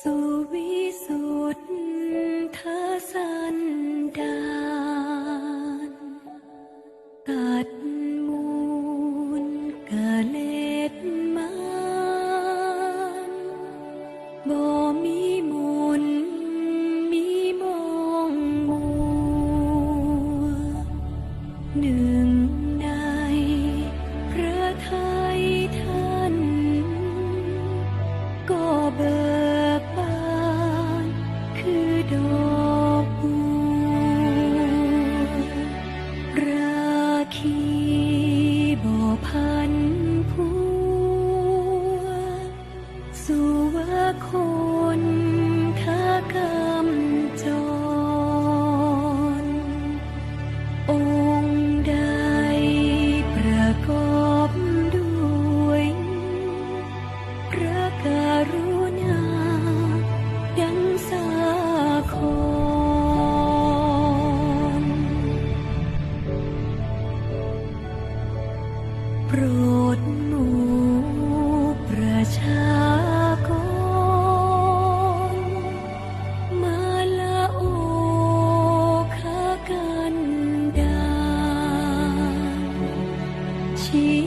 So คุณเธกำจร องค์ดประกอบด้วยพระกรุณาดังสาคอนโปรดมู tea.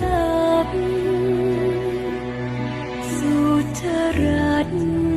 จับสุธรัตน์